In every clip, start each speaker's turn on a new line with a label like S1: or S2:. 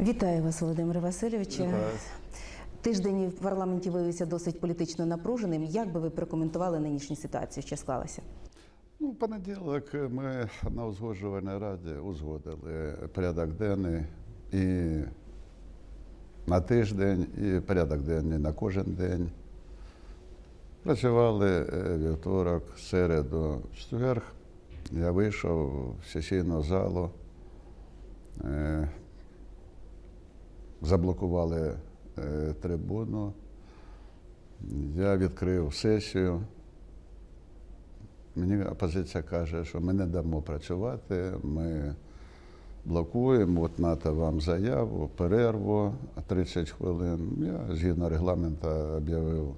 S1: Вітаю вас, Володимире Васильовичу. Тиждень в парламенті виявився досить політично напруженим. Як би ви прокоментували нинішню ситуацію, що склалася?
S2: Ну, понеділок ми на узгоджувальній раді узгодили порядок денний і на тиждень, і порядок денний на кожен день. Працювали е, вівторок, середу, четверг. Я вийшов в сесійну залу, е, заблокували е, трибуну. Я відкрив сесію. Мені опозиція каже, що ми не дамо працювати, ми блокуємо, от нато вам заяву, перерву 30 хвилин. Я згідно регламенту об'явив,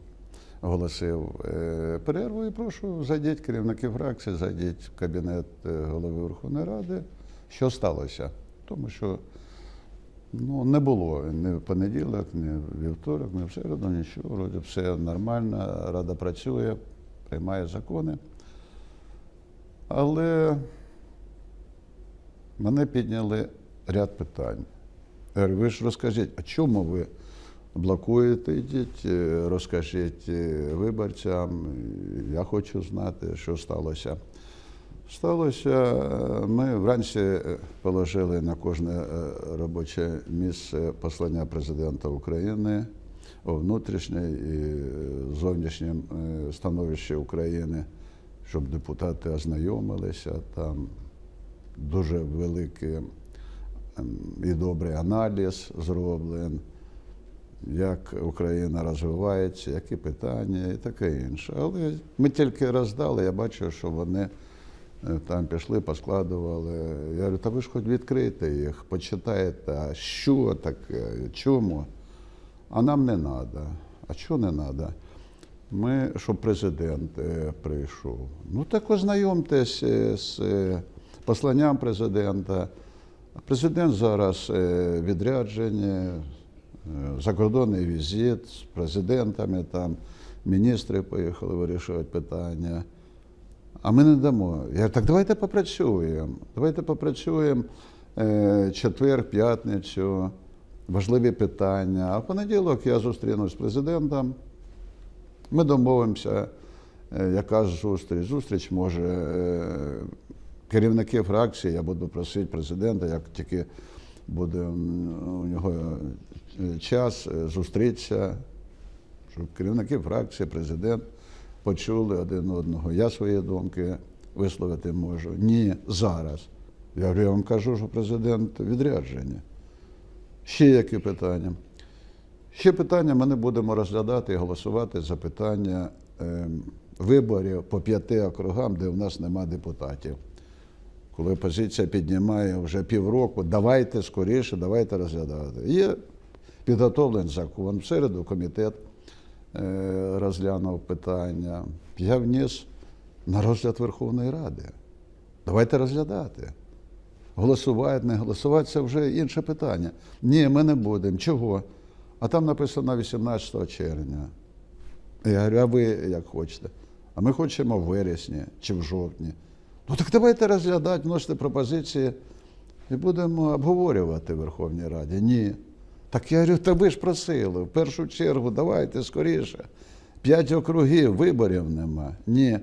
S2: оголосив е, перерву і прошу зайдіть керівники фракції, зайдіть в кабінет е, голови Верховної Ради. Що сталося? Тому що ну, не було ні в понеділок, ні в вівторок, ні в середу, нічого. Вроді все нормально, рада працює, приймає закони. Але мене підняли ряд питань. Я говорю, ви ж розкажіть, а чому ви блокуєте, йдіть, е, розкажіть е, виборцям, я хочу знати, що сталося. Сталося, е, ми вранці е, положили на кожне е, робоче місце послання президента України у внутрішнє і е, зовнішнім е, становищі України, щоб депутати ознайомилися. Там дуже великий ем, і добрий аналіз зроблений, як Україна розвивається, які питання і таке інше. Але ми тільки роздали, я бачу, що вони там пішли, поскладували. Я говорю, та ви ж хоч відкрийте їх, почитайте, а що таке, чому. А нам не треба. А чого не треба? Ми, щоб президент е, прийшов. Ну так ознайомтесь е, з е, посланням президента. Президент зараз е, відряджені, е, закордонний візит з президентами, там міністри поїхали вирішувати питання. А ми не дамо. Я так давайте попрацюємо. Давайте попрацюємо е, четвер, п'ятницю, важливі питання. А в понеділок я зустрінусь з президентом. Ми домовимося, е, яка зустріч. Зустріч може е, керівники фракції, я буду просити президента, як тільки буде у нього час зустрітися, щоб керівники фракції, президент почули один одного. Я свої думки висловити можу. Ні, зараз. Я говорю, я вам кажу, що президент відрядження. Ще які питання? Ще питання ми не будемо розглядати і голосувати за питання ем, виборів по п'яти округам, де в нас нема депутатів. Коли опозиція піднімає вже півроку, давайте скоріше, давайте розглядати. Є підготовлений закон. В середу комітет е, розглянув питання. Я вніс на розгляд Верховної Ради. Давайте розглядати. Голосувати, не голосувати це вже інше питання. Ні, ми не будемо. Чого? А там написано 18 червня. Я говорю, а ви як хочете? А ми хочемо в вересні чи в жовтні. Ну так давайте розглядати, вносити пропозиції і будемо обговорювати в Верховній Раді. Ні. Так я говорю, та ви ж просили, в першу чергу, давайте скоріше. П'ять округів, виборів нема. Ні.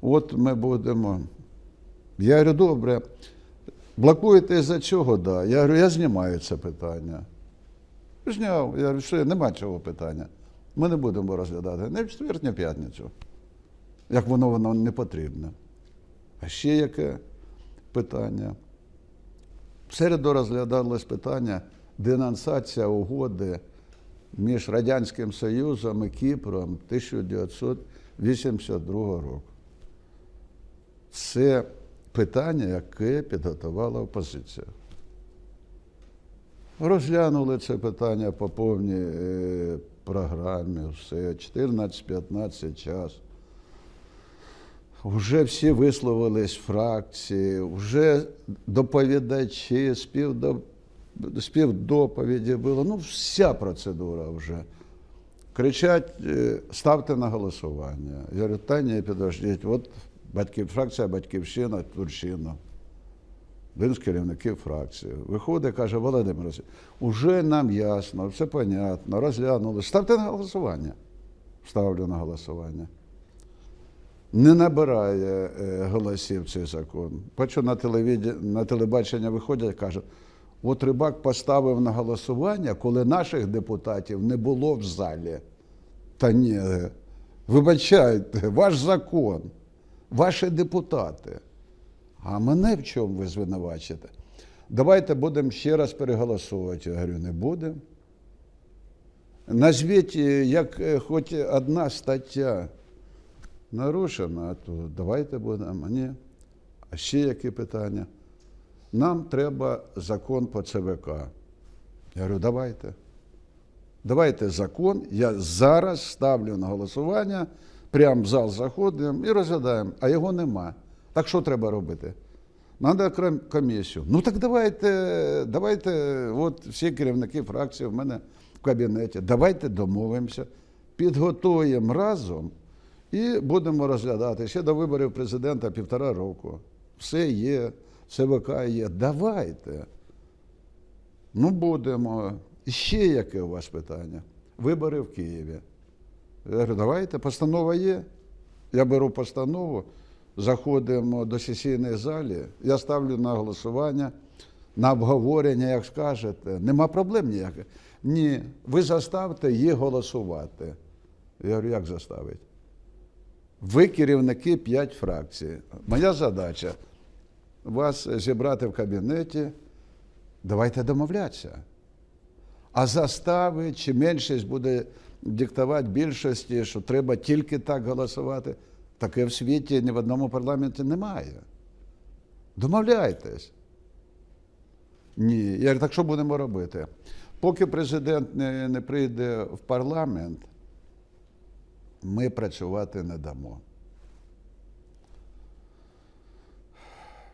S2: От ми будемо. Я говорю, добре, блокуєте за цього, да. Я говорю, я знімаю це питання. Зняв. Я говорю, що нема цього питання. Ми не будемо розглядати не в четвер, ні в п'ятницю. Як воно воно не потрібно. А ще яке питання? В середу розглядалось питання денонсація угоди між Радянським Союзом і Кіпром 1982 року. Це питання, яке підготувала опозиція. Розглянули це питання по повній е, програмі, все, 14-15 час. Вже всі висловились фракції, вже доповідачі, співдо... співдоповіді було. Ну, вся процедура вже. Кричать, е, ставте на голосування. Я говорю, та ні, підождіть, от батьків, фракція Батьківщина, Турщина. Він з керівників фракції. Виходить, каже, Володимир, уже нам ясно, все понятно, розглянули. Ставте на голосування. Ставлю на голосування. Не набирає е, голосів цей закон. Бачу, на телебачення виходять, кажуть, от рибак поставив на голосування, коли наших депутатів не було в залі. Та ні, вибачайте, ваш закон, ваші депутати. А мене в чому ви звинувачите? Давайте будемо ще раз переголосувати. Я говорю, не будемо. Назвіть, е, як е, хоч одна стаття нарушена, то давайте будемо. Ні. А ще які питання? Нам треба закон по ЦВК. Я говорю, давайте. Давайте закон. Я зараз ставлю на голосування, прямо в зал заходимо і розглядаємо, а його нема. Так що треба робити? Надо комісію. Ну так давайте, давайте, от всі керівники фракції в мене в кабінеті, давайте домовимося, підготуємо разом і будемо розглядати. Ще до виборів президента півтора року. Все є, ЦВК є. Давайте. Ну, будемо. І ще яке у вас питання? Вибори в Києві. Я говорю, давайте, постанова є. Я беру постанову, заходимо до сесійної залі, я ставлю на голосування, на обговорення, як скажете. Нема проблем ніяких. Ні, ви заставте її голосувати. Я говорю, як заставити? Ви керівники п'ять фракцій. Моя задача вас зібрати в кабінеті. Давайте домовлятися. А застави чи меншість буде диктувати більшості, що треба тільки так голосувати. Таке в світі ні в одному парламенті немає. Домовляйтесь. Ні. Я говорю, так що будемо робити? Поки президент не, не прийде в парламент, ми працювати не дамо.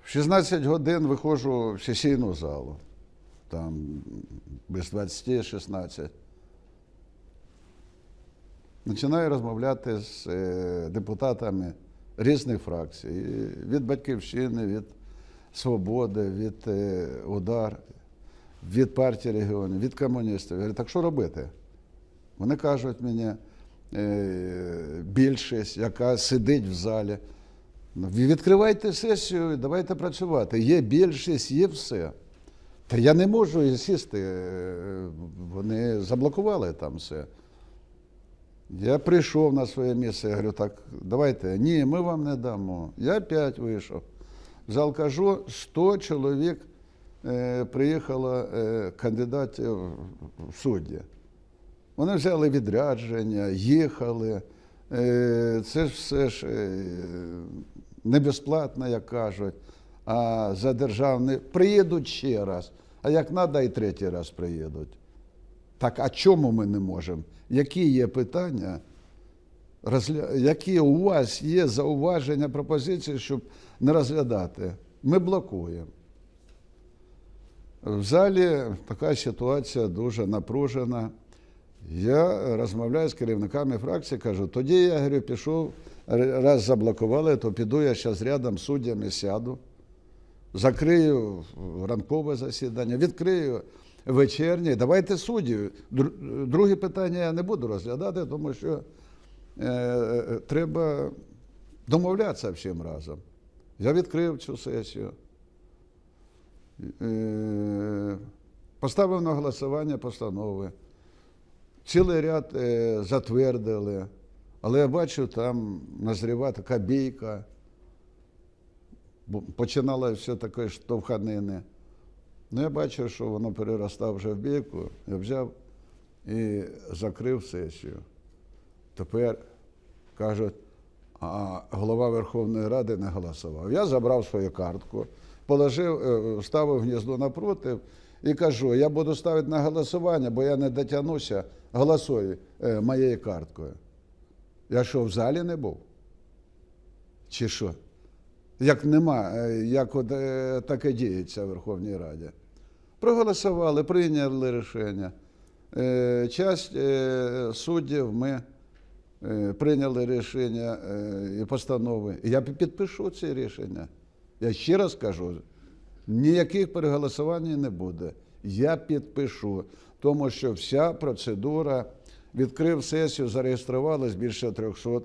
S2: В 16 годин виходжу в сесійну залу, там без 20-16. Починаю розмовляти з е, депутатами різних фракцій. Від Батьківщини, від Свободи, від е, Удар, від партії регіонів, від комуністів. Я говорю, так що робити? Вони кажуть мені, е, більшість, яка сидить в залі. Ви відкривайте сесію, давайте працювати. Є більшість, є все. Та я не можу сісти. е, Вони заблокували там все. Я прийшов на своє місце, я говорю, так, давайте. Ні, ми вам не дамо. Я п'ять вийшов. В зал кажу, 100 чоловік е, приїхало е, кандидатів в судді. Вони взяли відрядження, їхали. Е, Це ж все ж е, не безплатно, як кажуть, а за державний. Приїдуть ще раз. А як треба, і третій раз приїдуть. Так, а чому ми не можемо? Які є питання? Розгля... Які у вас є зауваження, пропозиції, щоб не розглядати? Ми блокуємо. В залі така ситуація дуже напружена. Я розмовляю з керівниками фракції, кажу, тоді я говорю, пішов, раз заблокували, то піду я зараз рядом з суддями сяду, закрию ранкове засідання, відкрию вечірнє. Давайте суддів. Друге питання я не буду розглядати, тому що е, е, треба домовлятися всім разом. Я відкрив цю сесію. Е, Поставив на голосування постанови. Цілий ряд е, затвердили, але я бачу, там назріва така бійка. Починала все таке штовханини. Ну, я бачу, що воно переростав вже в бійку. Я взяв і закрив сесію. Тепер кажуть, а голова Верховної Ради не голосував. Я забрав свою картку, положив, е, вставив гніздо напроти і кажу, я буду ставити на голосування, бо я не дотягнуся, голосуй е, моєю карткою. Я що, в залі не був? Чи що? Як нема, е, як от, е, таке діється в Верховній Раді. Проголосували, прийняли рішення. Е, Часть е, суддів ми е, прийняли рішення е, і постанови. Я підпишу ці рішення. Я ще раз кажу, Ніяких переголосувань не буде. Я підпишу, тому що вся процедура відкрив сесію, зареєструвалось більше 300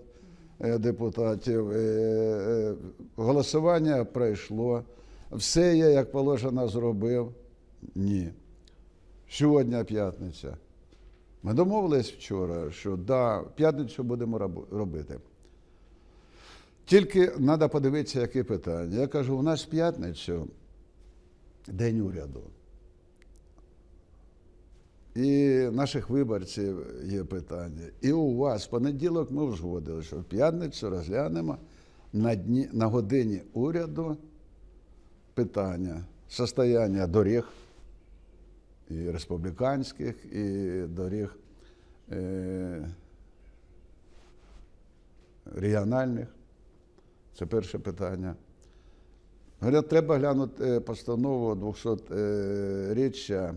S2: е, депутатів. Е, е, Голосування пройшло. Все я, як положено, зробив. Ні. Сьогодні п'ятниця. Ми домовились вчора, що да, п'ятницю будемо робити. Тільки треба подивитися, які питання. Я кажу, у нас п'ятницю день уряду. І наших виборців є питання. І у вас в понеділок ми узгодили, що в п'ятницю розглянемо на, дні, на годині уряду питання состояння доріг і республіканських, і доріг е, регіональних. Це перше питання. Говорять, треба глянути е, постанову 200-річчя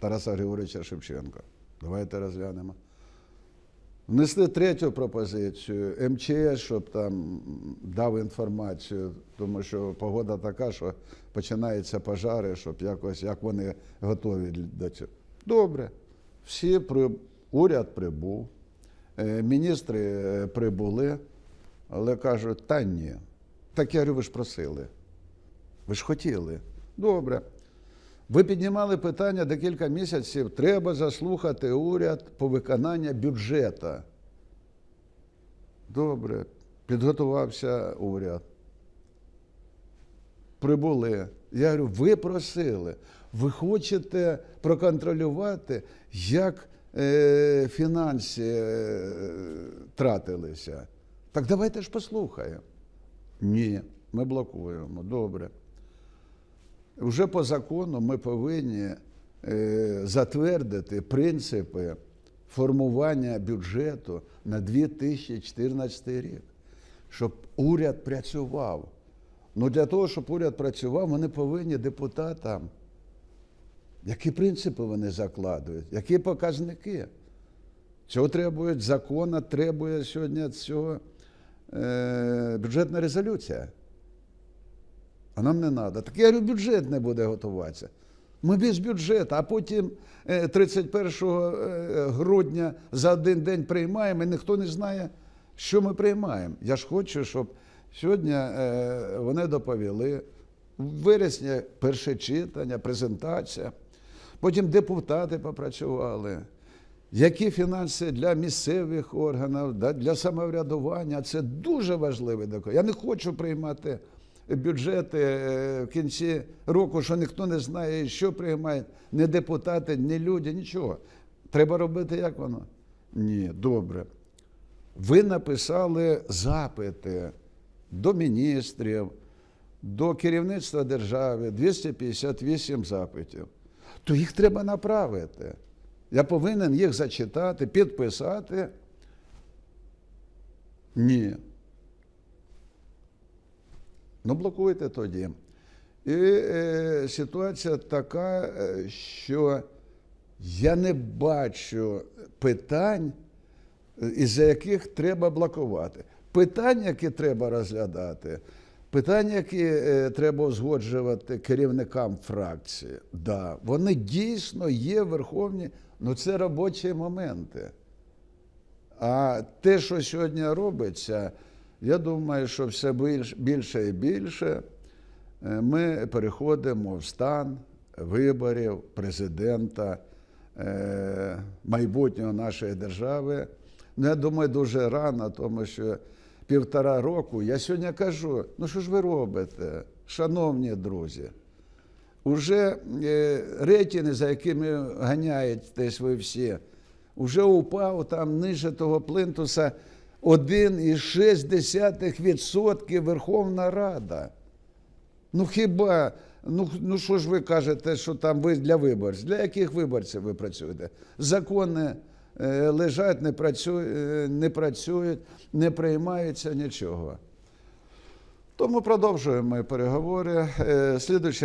S2: Тараса Григоровича Шевченка. Давайте розглянемо. Внесли третю пропозицію МЧС, щоб там дав інформацію, тому що погода така, що починаються пожари, щоб якось як вони готові до цього. Добре. Всі при... уряд прибув, е, міністри е, прибули, але кажуть, та ні. Так я говорю, ви ж просили. Ви ж хотіли. Добре. Ви піднімали питання декілька місяців. Треба заслухати уряд по виконанню бюджету. Добре. Підготувався уряд. Прибули. Я говорю, ви просили, ви хочете проконтролювати, як е, фінанси е, тратилися. Так давайте ж послухаємо. Ні, ми блокуємо. Добре. Вже по закону ми повинні е, затвердити принципи формування бюджету на 2014 рік, щоб уряд працював. Ну для того, щоб уряд працював, вони повинні депутатам. Які принципи вони закладують, які показники? Цього требують закона, требує сьогодні цього е, бюджетна резолюція. А нам не треба. Так я говорю, бюджет не буде готуватися. Ми без бюджету, а потім е, 31 е, грудня за один день приймаємо, і ніхто не знає, що ми приймаємо. Я ж хочу, щоб сьогодні е, вони доповіли. В вересні перше читання, презентація. Потім депутати попрацювали. Які фінанси для місцевих органів, для самоврядування це дуже важливий документ. Я не хочу приймати бюджети е, в кінці року, що ніхто не знає, що приймають, ні депутати, ні люди, нічого. Треба робити як воно? Ні, добре. Ви написали запити до міністрів, до керівництва держави 258 запитів. То їх треба направити. Я повинен їх зачитати, підписати. Ні. Ну, блокуйте тоді. І е, ситуація така, е, що я не бачу питань, е, із-за яких треба блокувати. Питання, які треба розглядати, питання, які е, треба узгоджувати керівникам фракції, да, вони дійсно є верховні, але це робочі моменти. А те, що сьогодні робиться, я думаю, що все більше і більше е, ми переходимо в стан виборів президента, е, майбутнього нашої держави. Ну, я думаю, дуже рано, тому що півтора року я сьогодні кажу: ну що ж ви робите, шановні друзі? Уже е, рейтинги, за якими ганяєтесь ви всі, вже упав там ниже того плинтуса 1,6% Верховна Рада. Ну хіба, ну, ну що ж ви кажете, що там ви для виборців? Для яких виборців ви працюєте? Закони е, лежать, не, працю, е, не працюють, не приймаються нічого. Тому продовжуємо переговори. Е,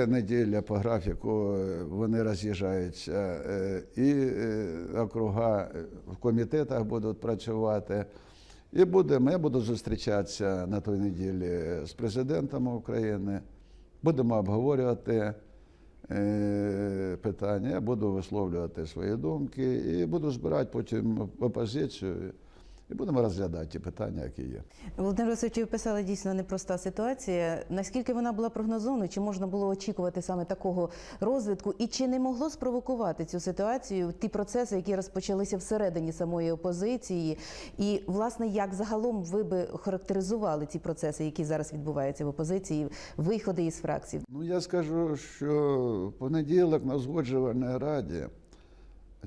S2: неділя по графіку е, вони роз'їжджаються е, і округа в комітетах будуть працювати. І будемо, я буду зустрічатися на той неділі з президентом України. Будемо обговорювати е, питання, я буду висловлювати свої думки і буду збирати потім опозицію. І будемо розглядати ті питання, які є.
S1: Володимир Васильович, ви писали дійсно непроста ситуація. Наскільки вона була прогнозовною? Чи можна було очікувати саме такого розвитку? І чи не могло спровокувати цю ситуацію ті процеси, які розпочалися всередині самої опозиції? І власне, як загалом ви би характеризували ці процеси, які зараз відбуваються в опозиції, виходи із фракцій?
S2: Ну, я скажу, що понеділок на узгоджувальній раді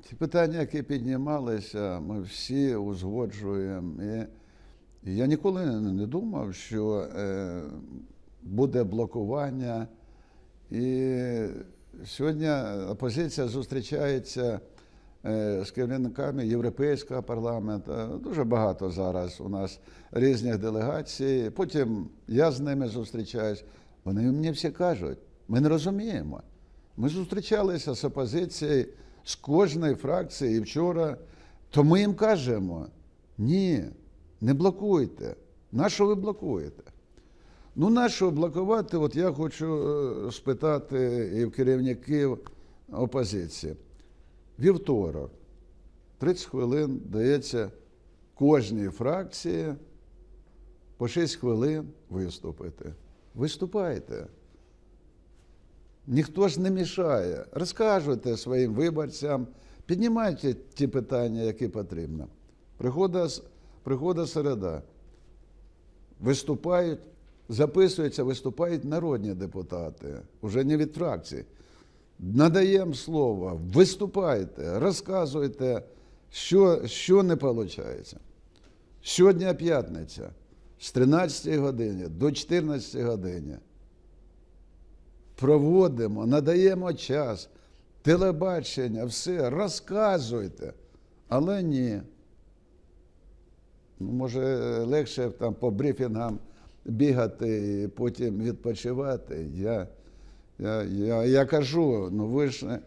S2: ті питання, які піднімалися, ми всі узгоджуємо. І, я ніколи не, не думав, що е, буде блокування. І сьогодні опозиція зустрічається е, з керівниками Європейського парламенту. Дуже багато зараз у нас різних делегацій. Потім я з ними зустрічаюсь. Вони мені всі кажуть, ми не розуміємо. Ми зустрічалися з опозицією з кожної фракції і вчора. То ми їм кажемо: ні, не блокуйте. На що ви блокуєте? Ну, на що блокувати? От я хочу е, спитати і в керівників опозиції. Вівторок, 30 хвилин дається кожній фракції по 6 хвилин виступити. Виступайте. Ніхто ж не мішає. Розкажете своїм виборцям, піднімайте ті питання, які потрібно. Приходить, приходить середа. Виступають, записуються, виступають народні депутати, уже не від фракції. Надаємо слово, виступайте, розказуйте, що, що не виходить. Сьогодні п'ятниця з 13 години до 14 години проводимо, надаємо час, телебачення, все, розказуйте. Але ні. Ну, може, легше там по брифінгам бігати і потім відпочивати. Я, я, я, я кажу, ну ви ж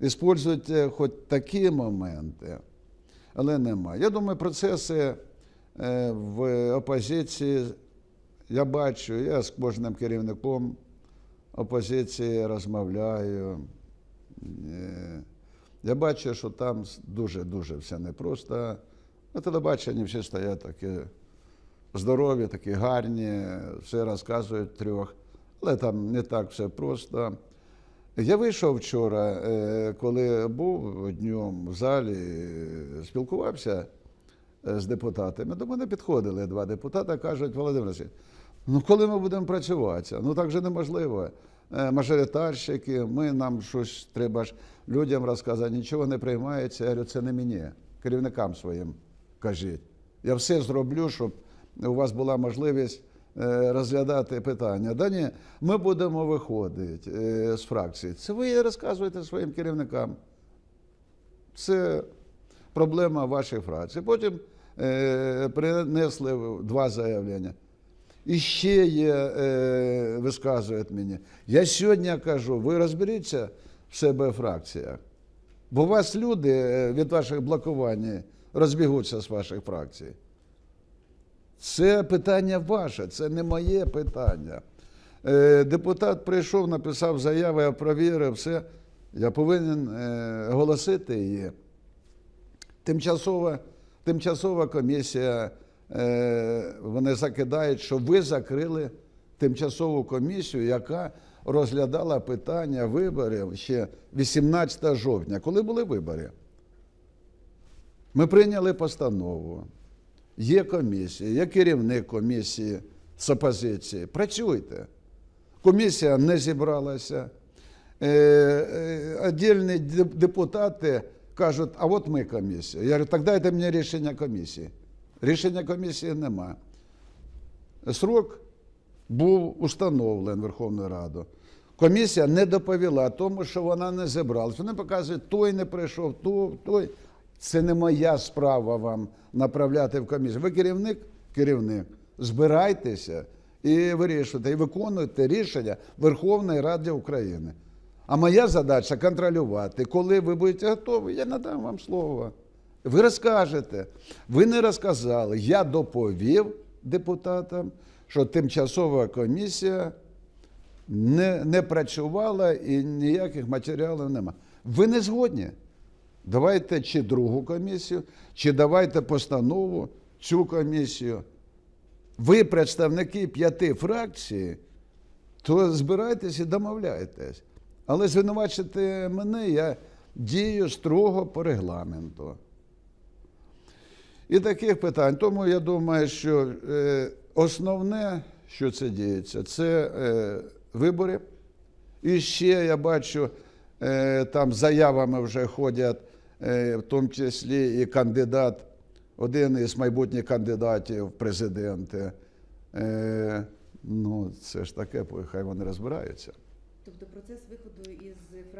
S2: використовуйте хоч такі моменти, але нема. Я думаю, процеси е, в опозиції я бачу, я з кожним керівником опозиції розмовляю. Е, Я бачу, що там дуже-дуже все непросто. На телебаченні всі стоять такі здорові, такі гарні, все розказують трьох, але там не так все просто. Я вийшов вчора, е, коли був днем в залі, спілкувався е, з депутатами. До мене підходили два депутати, кажуть, Володимир Васильович, ну коли ми будемо працювати? Ну так же неможливо. Е, Мажоритарщики, ми нам щось треба ж людям розказати, нічого не приймається. Я говорю, це не мені, керівникам своїм кажіть. Я все зроблю, щоб у вас була можливість е, розглядати питання. Да ні, ми будемо виходити е, з фракції. Це ви розказуєте своїм керівникам. Це проблема вашої фракції. Потім принесли два заявлення. І ще є, е, висказують мені. Я сьогодні кажу, ви розберіться в себе в. Бо у вас люди е, від ваших блокувань розбігуться з ваших фракцій. Це питання ваше, це не моє питання. Е, депутат прийшов, написав заяву, я провірив все. Я повинен е, оголосити її. Тимчасова, тимчасова комісія, вони закидають, що ви закрили тимчасову комісію, яка розглядала питання виборів ще 18 жовтня, коли були вибори. Ми прийняли постанову. Є комісія, є керівник комісії з опозиції. Працюйте. Комісія не зібралася. Е, е, Отдільні депутати кажуть, а от ми комісія. Я говорю, так дайте мені рішення комісії. Рішення комісії нема. Срок був установлений Верховною Радою. Комісія не доповіла тому, що вона не зібралась. Вони показують, той не прийшов, той, той. Це не моя справа вам направляти в комісію. Ви керівник? Керівник. Збирайтеся і вирішуйте, і виконуйте рішення Верховної Ради України. А моя задача контролювати. Коли ви будете готові, я надам вам слово. Ви розкажете. Ви не розказали. Я доповів депутатам, що тимчасова комісія не, не працювала і ніяких матеріалів нема. Ви не згодні? Давайте чи другу комісію, чи давайте постанову цю комісію. Ви представники п'яти фракцій, то збирайтесь і домовляйтесь. Але звинувачити мене я дію строго по регламенту. І таких питань. Тому я думаю, що е, основне, що це діється, це е, вибори. І ще я бачу, е, там заявами вже ходять, в тому числі і кандидат, один із майбутніх кандидатів в президенти. Ну, це ж таке, хай вони розбираються.
S1: Тобто процес виходу із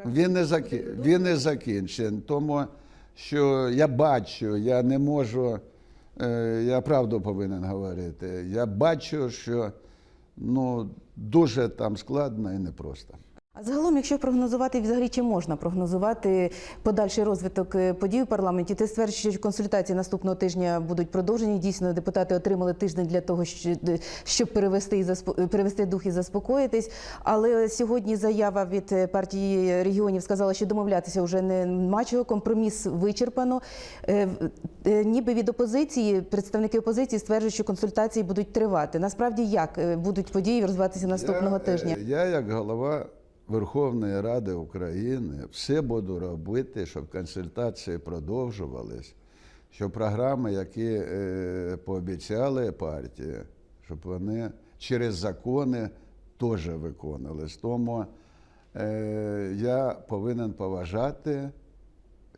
S2: Він не, закі... він не закінчений, тому що я бачу, я не можу, е, я правду повинен говорити. Я бачу, що ну, дуже там складно і непросто.
S1: А загалом, якщо прогнозувати, взагалі чи можна прогнозувати подальший розвиток е, подій у парламенті, ти стверджуєш, що консультації наступного тижня будуть продовжені. Дійсно, депутати отримали тиждень для того, щоб перевести і перевести дух і заспокоїтись. Але сьогодні заява від е, партії регіонів сказала, що домовлятися вже нема чого. Компроміс вичерпано. Е, в- Ніби від опозиції представники опозиції стверджують, що консультації будуть тривати. Насправді як будуть події розвиватися наступного
S2: я,
S1: тижня?
S2: Я, як голова Верховної Ради України, все буду робити, щоб консультації продовжувались, щоб програми, які е, пообіцяли партії, щоб вони через закони теж виконувались. Тому е, я повинен поважати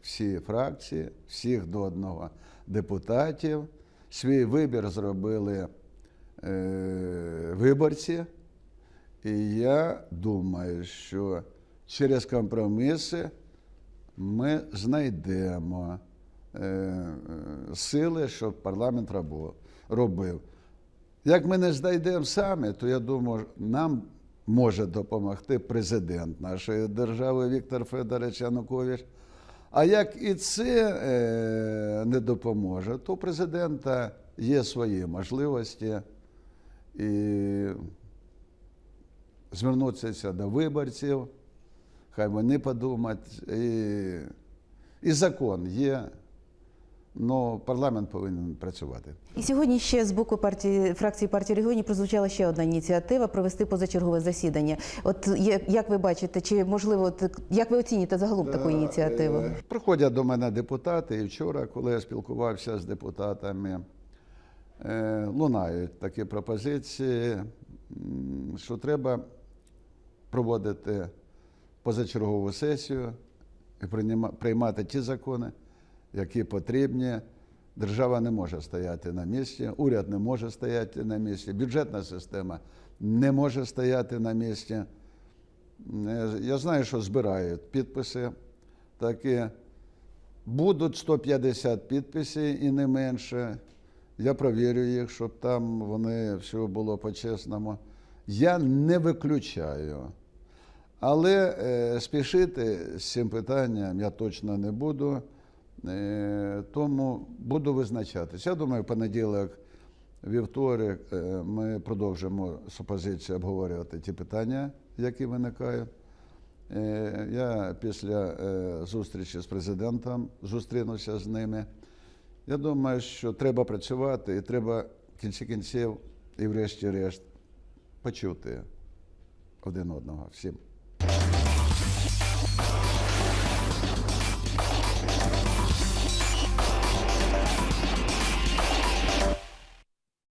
S2: всі фракції, всіх до одного депутатів. Свій вибір зробили е, виборці. І я думаю, що через компроміси ми знайдемо е, е, сили, щоб парламент робив. Як ми не знайдемо самі, то я думаю, нам може допомогти президент нашої держави Віктор Федорович Янукович. А як і це е, не допоможе, то у президента є свої можливості і звернутися до виборців, хай вони подумають. І, і закон є, але парламент повинен працювати.
S1: І сьогодні ще з боку партії фракції партії регіонів прозвучала ще одна ініціатива провести позачергове засідання. От як ви бачите, чи можливо як ви оцінюєте загалом таку ініціативу?
S2: Е, Приходять до мене депутати, і вчора, коли я спілкувався з депутатами, е, лунають такі пропозиції, що треба проводити позачергову сесію і приймати ті закони, які потрібні. Держава не може стояти на місці, уряд не може стояти на місці, бюджетна система не може стояти на місці. Е, Я знаю, що збирають підписи такі. Будуть 150 підписів і не менше. Я провірю їх, щоб там вони все було по-чесному. Я не виключаю. Але е, спішити з цим питанням я точно не буду. Е, тому буду визначатись. Я думаю, в понеділок, вівторок е, ми продовжимо з опозицією обговорювати ті питання, які виникають. Е, Я після е, зустрічі з президентом зустрінуся з ними. Я думаю, що треба працювати і треба в кінці кінців і врешті-решт почути один одного всім.